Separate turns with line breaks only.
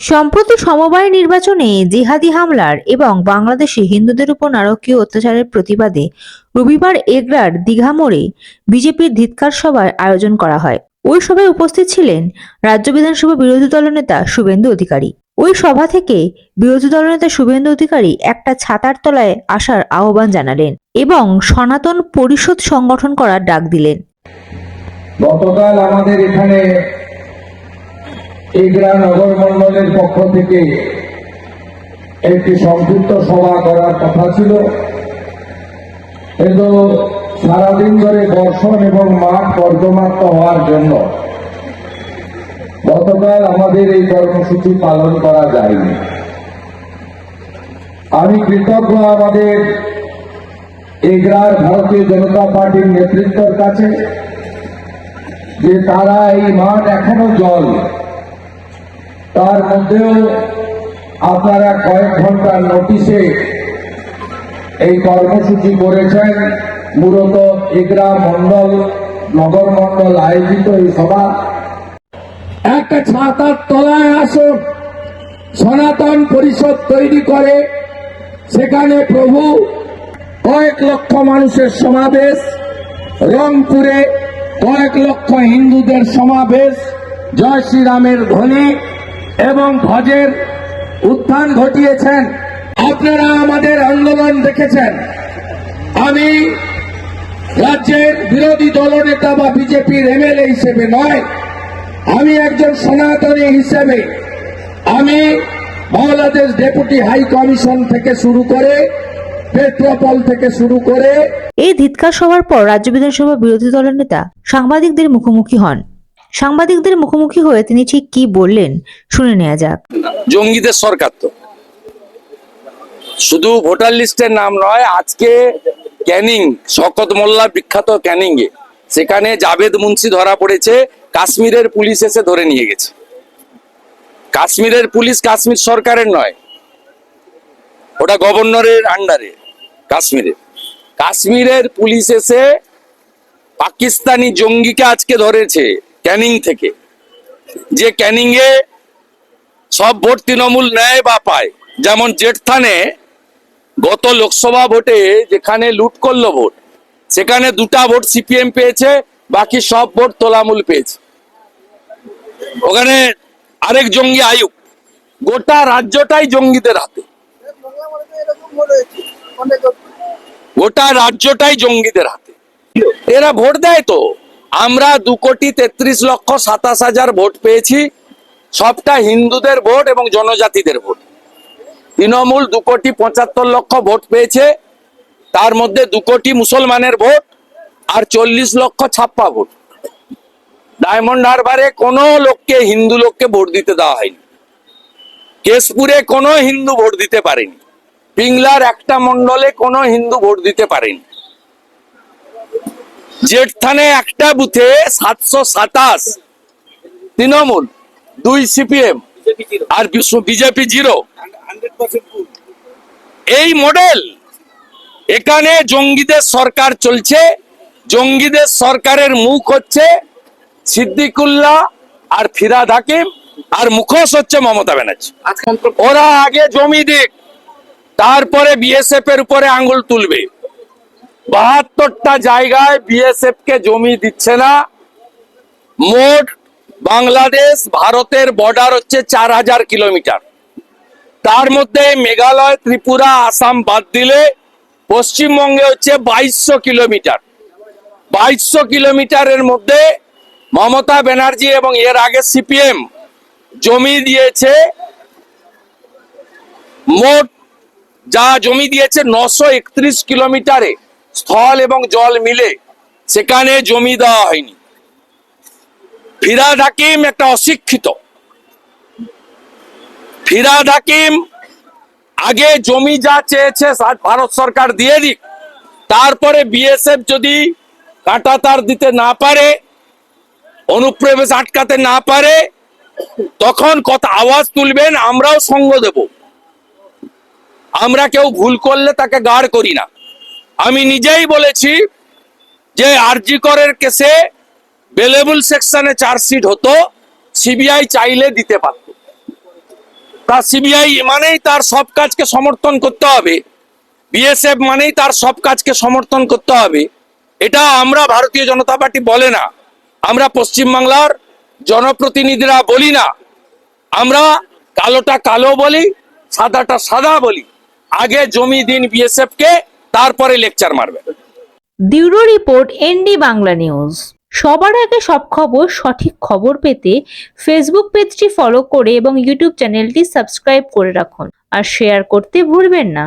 সম্প্রতি সমবায় নির্বাচনে জিহাদি হামলার এবং বাংলাদেশে হিন্দুদের উপর নারকীয় অত্যাচারের প্রতিবাদে রবিবার এগরার দীঘা মোড়ে বিজেপির ধিৎকার সভার আয়োজন করা হয়। ওই সভায় উপস্থিত ছিলেন রাজ্য বিধানসভা বিরোধী দলনেতা শুভেন্দু অধিকারী। ওই সভা থেকে বিরোধী দলনেতা শুভেন্দু অধিকারী একটা ছাতার তলায় আসার আহ্বান জানালেন এবং সনাতন পরিষদ সংগঠন করার ডাক দিলেন।
গতকাল আমাদের এখানে এগরা নগর মন্ডলের পক্ষ থেকে একটি সংক্ষিপ্ত সভা করার কথা ছিল। কিন্তু সারাদিন ধরে বর্ষণ এবং মাঠ পর্যমাক্ত হওয়ার জন্য গতকাল আমাদের এই কর্মসূচি পালন করা যায়নি। আমি কৃতজ্ঞ আমাদের এগরার ভারতীয় জনতা পার্টির নেতৃত্বের কাছে যে তারা এই মাঠ এখনও জল তার মধ্যেও আপনারা কয়েক ঘণ্টার নোটিশে এই কর্মসূচি করেছেন। মূলত এগরা মন্ডল নগর মন্ডল আয়োজিত এই সভা। একটা ছাতার তলায় আসুন, সনাতন পরিষদ তৈরি করে, সেখানে প্রভু কয়েক লক্ষ মানুষের সমাবেশ, রংপুরে কয়েক লক্ষ হিন্দুদের সমাবেশ, জয় শ্রীরামের ধ্বনি। এবং ভজের উত্থান ঘটিয়েছেন। আপনারা আমাদের আন্দোলন দেখেছেন। আমি রাজ্যের বিরোধী দলনেতা বা বিজেপির এমএলএ হিসেবে নয়, আমি একজন সনাতনী হিসেবে। আমি বাংলাদেশ ডেপুটি হাই কমিশন থেকে শুরু করে পেট্রোপল থেকে শুরু করে
এই ধিৎকার সভার পর রাজ্য বিধানসভা বিরোধী দলের নেতা সাংবাদিকদের মুখোমুখি হন। সাংবাদিকদের মুখোমুখি হয়ে তিনি ঠিক কি বললেন শুনে নেওয়া যাক।
জঙ্গিদের সরকার তো। শুধু ভোটার লিস্টের নাম নয়, আজকে ক্যানিং, শকত মোল্লা বিখ্যাত ক্যানিং এ। সেখানে জাভেদ মুন্সি ধরা পড়েছে, কাশ্মীরের পুলিশ এসে ধরে নিয়ে গেছে। কাশ্মীরের পুলিশ কাশ্মীর সরকারের নয়, ওটা গভর্নরের আন্ডারে কাশ্মীরে কাশ্মীরের পুলিশ এসে পাকিস্তানি জঙ্গিকে আজকে ধরেছে। ক্যানিং থেকে। যে ক্যানিং এ সব ভোট তৃণমূল নেয় বা পায়। যেমন জেঠথানে গত লোকসভা ভোটে যেখানে লুট করল ভোট, সেখানে দুটা ভোট সিপিএম পেয়েছে, বাকি সব ভোট তোলামূল পেয়েছে। ওখানে আরেক জঙ্গি আয়ুব গোটা রাজ্যটাই জঙ্গিদের হাতে। গোটা রাজ্যটাই জঙ্গিদের হাতে। এরা ভোট দেয় তো? আমরা দু কোটি তেত্রিশ লক্ষ সাতাশ হাজার ভোট পেয়েছি। সবটা হিন্দুদের ভোট এবং জনজাতিদের ভোট। তৃণমূল দু কোটি পঁচাত্তর লক্ষ ভোট পেয়েছে। তার মধ্যে দু কোটি মুসলমানের ভোট আর চল্লিশ লক্ষ ছাপ্পা ভোট। ডায়মন্ড হারবারে কোনো লোককে, হিন্দু লোককে ভোট দিতে দেওয়া হয়নি। কেশপুরে কোনো হিন্দু ভোট দিতে পারেনি। পিংলার একটা মন্ডলে কোনো হিন্দু ভোট দিতে পারেনি। জেঠথানে একটা বুথে সাতশো সাতাশ তৃণমূল দুই সিপিএম আর বিজেপি জিরো। এই মডেল এখানে জঙ্গিদের সরকার চলছে জঙ্গিদের সরকারের মুখ হচ্ছে সিদ্দিকুল্লাহ আর ফিরাদ হাকিম আর মুখোশ হচ্ছে মমতা ব্যানার্জি। ওরা আগে জমি দিক তারপরে বিএসএফ এর উপরে আঙ্গুল তুলবে। বাহাত্তরটা জায়গায় বিএসএফ কে জমি দিচ্ছে না। মোট বাংলাদেশ ভারতের বর্ডার হচ্ছে চার হাজার কিলোমিটার। তার মধ্যে মেঘালয়, ত্রিপুরা, আসাম বাদ দিলে পশ্চিমবঙ্গে হচ্ছে বাইশশো কিলোমিটার। বাইশশো কিলোমিটারের মধ্যে মমতা ব্যানার্জি এবং এর আগে সিপিএম জমি দিয়েছে। মোট যা জমি দিয়েছে নশো কিলোমিটারে। স্থল এবং জল মিলে সেখানে জমি দেওয়া হয়নি। ফিরাদ হাকিম একটা অশিক্ষিত। ফিরাদ হাকিম আগে জমি যা চেয়েছে ভারত সরকার দিয়ে দিক, তারপরে বিএসএফ যদি কাটা তার দিতে না পারে, অনুপ্রবেশ আটকাতে না পারে, তখন কথা আওয়াজ তুলবেন, আমরাও সঙ্গ দেব। আমরা কেউ ভুল করলে তাকে গাড় করি না। আমি নিজেই বলেছি যে আরজি করের কেসে বেলেবল সেকশনে চার্জশিট হতো সিবিআই চাইলে দিতে পারত। তা সিবিআই মানেই তার সব কাজকে সমর্থন করতে হবে। বিএসএফ মানেই তার সব কাজকে সমর্থন করতে হবে। এটা আমরা ভারতীয় জনতা পার্টি বলে না। আমরা পশ্চিমবাংলার জনপ্রতিনিধিরা বলি না। আমরা কালোটা কালো বলি, সাদাটা সাদা বলি। আগে জমি দিন বিএসএফ কে তারপরে লেকচার মারবে।
Bureau report, ND Bangla news. সবার আগে সব খবর, সঠিক খবর পেতে ফেসবুক পেজটি ফলো করে এবং ইউটিউব চ্যানেলটি সাবস্ক্রাইব করে রাখুন। আর শেয়ার করতে ভুলবেন না।